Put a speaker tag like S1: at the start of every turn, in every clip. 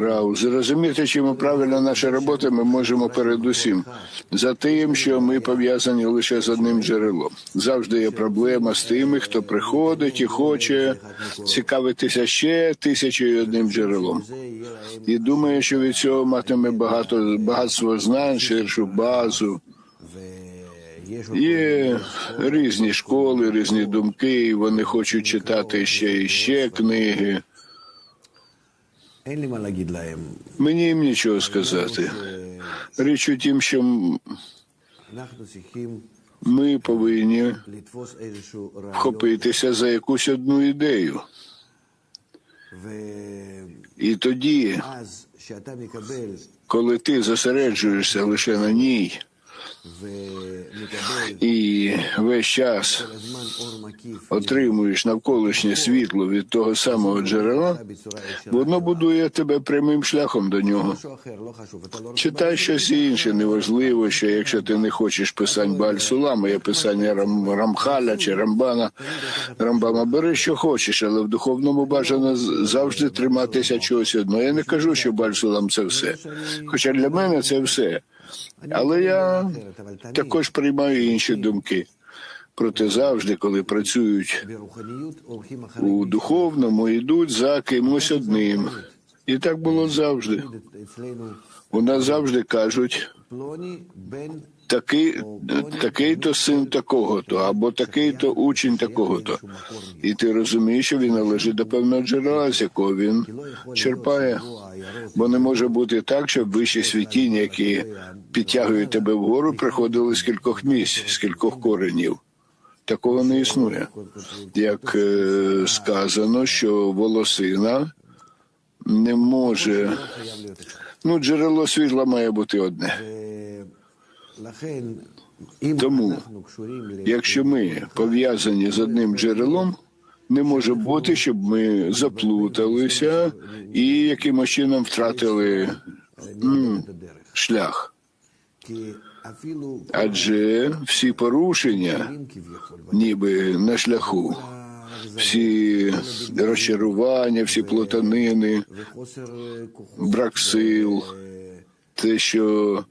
S1: Рау, зрозуміти, чому правильна наша робота, ми можемо передусім за тим, що ми пов'язані лише з одним джерелом. Завжди є проблема з тими, хто приходить і хоче цікавитися ще тисячою одним джерелом. І думає, що від цього матиме багато багатство знань, ширшу базу. Є різні школи, різні думки, і вони хочуть читати ще і ще книги. Мені їм нічого сказати. Річ у тім, що ми повинні вхопитися за якусь одну ідею. І тоді, коли ти зосереджуєшся лише на ній, і весь час отримуєш навколишнє світло від того самого джерела, воно будує тебе прямим шляхом до нього. Читай щось інше, неважливо, що якщо ти не хочеш писань Бальсулама, є писання Рам, Рамхаля чи Рамбана, Рамбама, бери, що хочеш, але в духовному бажано завжди триматися чогось одного. Я не кажу, що Бальсулам це все. Хоча для мене це все. Але я також приймаю інші думки. Проте завжди, коли працюють у духовному, йдуть за кимось одним. І так було завжди. У нас завжди кажуть
S2: такий, е,
S1: такий то син такого то, або такий то учень такого то. І ти розумієш, що він належить до певного джерела, з якого він черпає. Бо не може бути так, щоб вищі світіння, які підтягують тебе вгору, приходили з кількох місць, з кількох коренів. Такого не існує. Як е, сказано, що волосина не може. Ну, джерело світла має бути одне. Тому, якщо ми пов'язані з одним джерелом, не може бути, щоб ми заплуталися і якимось чином втратили шлях. Адже всі порушення, ніби на шляху, всі розчарування, всі
S2: плотанини,
S1: брак сил, те, що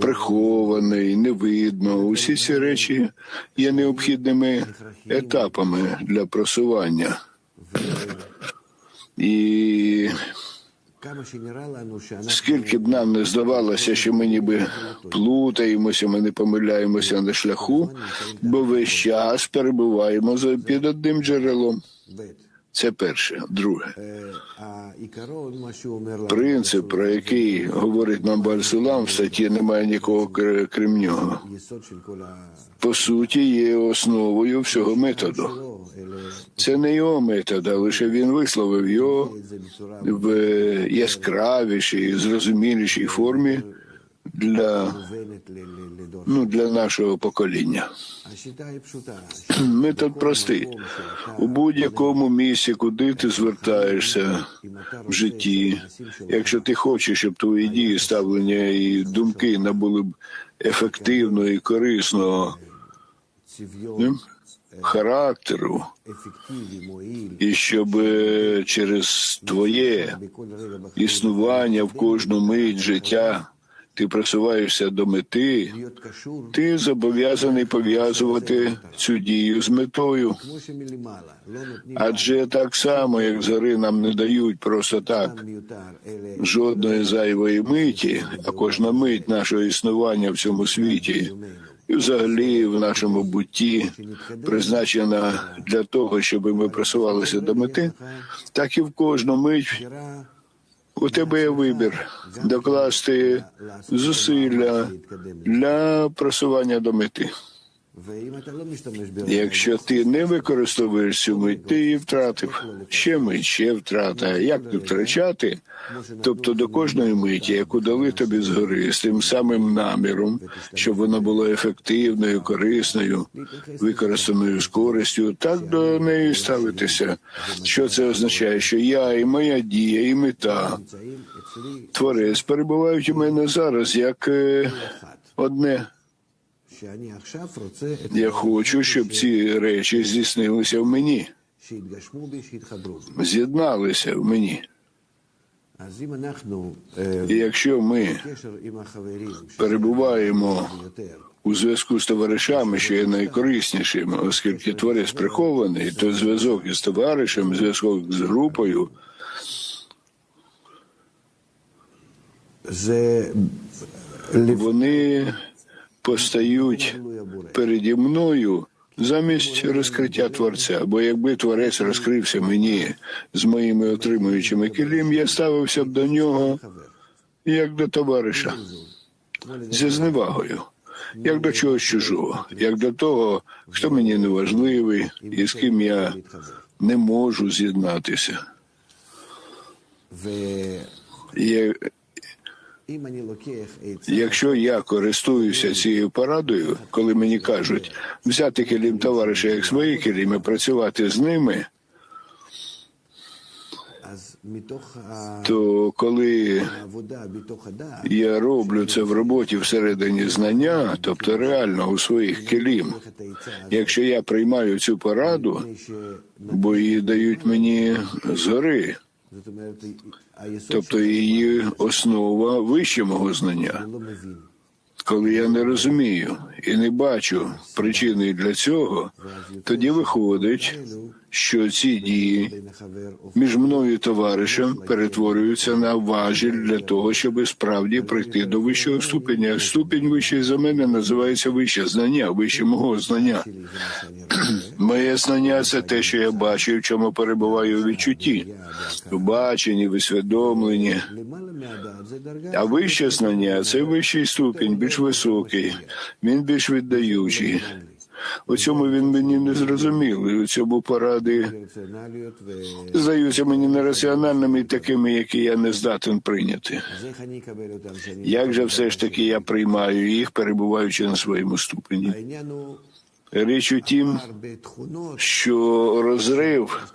S1: прихований, не видно. Усі ці речі є необхідними етапами для просування. І скільки б нам не здавалося, що ми ніби плутаємося, ми не помиляємося на шляху, бо весь час перебуваємо під одним джерелом. Це перше. Друге, принцип, про який говорить нам Бальсулам в статті немає нікого крім нього. По суті, є основою всього методу. Це не його метод, а лише він висловив його в яскравішій, зрозумілішій формі для ну, для нашого покоління. Метод простий. У будь-якому місці, куди ти звертаєшся в житті, якщо ти хочеш, щоб твої дії, ставлення і думки набули б ефективного і корисного
S2: ну,
S1: характеру, і щоб е, через твоє існування в кожну мить життя ти просуваєшся до мети, ти зобов'язаний пов'язувати цю дію з метою. Адже так само, як зори нам не дають просто так жодної зайвої миті, а кожна мить нашого існування в цьому світі. І, взагалі, в нашому бутті призначена для того, щоб ми просувалися до мети, так і в кожну мить у тебе є вибір докласти зусилля для просування до мети. Якщо ти не використовуєш цю мить, ти її втратив ще мить, ще втрата. Як не втрачати? Тобто до кожної миті, яку дали тобі згори, з тим самим наміром, щоб вона була ефективною, корисною, використаною з користю, так до неї ставитися. Що це означає? Що я і моя дія, і мета творець перебувають у мене зараз як е, одне. Я хочу, щоб ці речі здійснилися в мені, з'єдналися в мені. І якщо ми перебуваємо у зв'язку з товаришами, що є найкориснішим, оскільки творець прихований, то зв'язок із товаришем, зв'язок з групою. Вони постають переді мною замість розкриття творця. Бо якби творець розкрився мені з моїми отримуючими килим, я ставився б до нього як до товариша зі зневагою. Як до чогось чужого, як до того, хто мені не важливий і з ким я не можу з'єднатися. Якщо я користуюся цією порадою, коли мені кажуть взяти келім товариша як свої келіми, працювати з ними, то коли я роблю це в роботі всередині знання, тобто реально у своїх
S2: келім,
S1: якщо я приймаю цю пораду, бо її дають мені згори. Тобто її основа вище мого знання. Коли я не розумію і не бачу причини для цього, тоді виходить, що ці дії між мною і товаришем перетворюються на важіль для того, щоб справді прийти до вищого ступеня. Ступінь вищий за мене називається вище знання, вище мого знання. Моє знання це те, що я бачу, в чому перебуваю у відчутті, в баченні, в. А вище знання це вищий ступінь, більш високий, він більш віддаючий. У цьому він мені не зрозумів, і у цьому поради здаються мені нераціональними такими, які я не здатен прийняти. Як же все ж таки я приймаю їх, перебуваючи на своєму ступені? Річ у тім, що розрив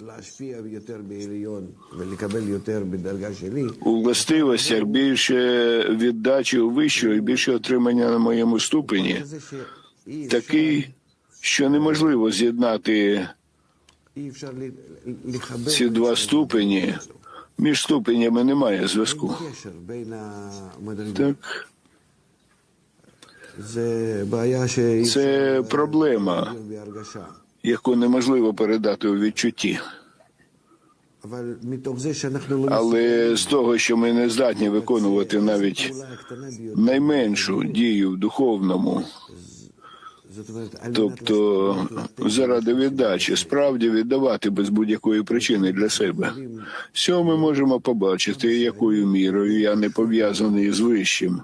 S1: у властивостях більше віддачі у вищого і більше отримання на моєму ступені, такий, що неможливо з'єднати ці два ступені. Між ступенями немає зв'язку. Так. Це проблема, яку неможливо передати у відчутті. Але з того, що ми не здатні виконувати навіть найменшу дію в духовному, тобто заради віддачі, справді віддавати без будь-якої причини для себе. Всього ми можемо побачити, якою мірою я не пов'язаний з вищим.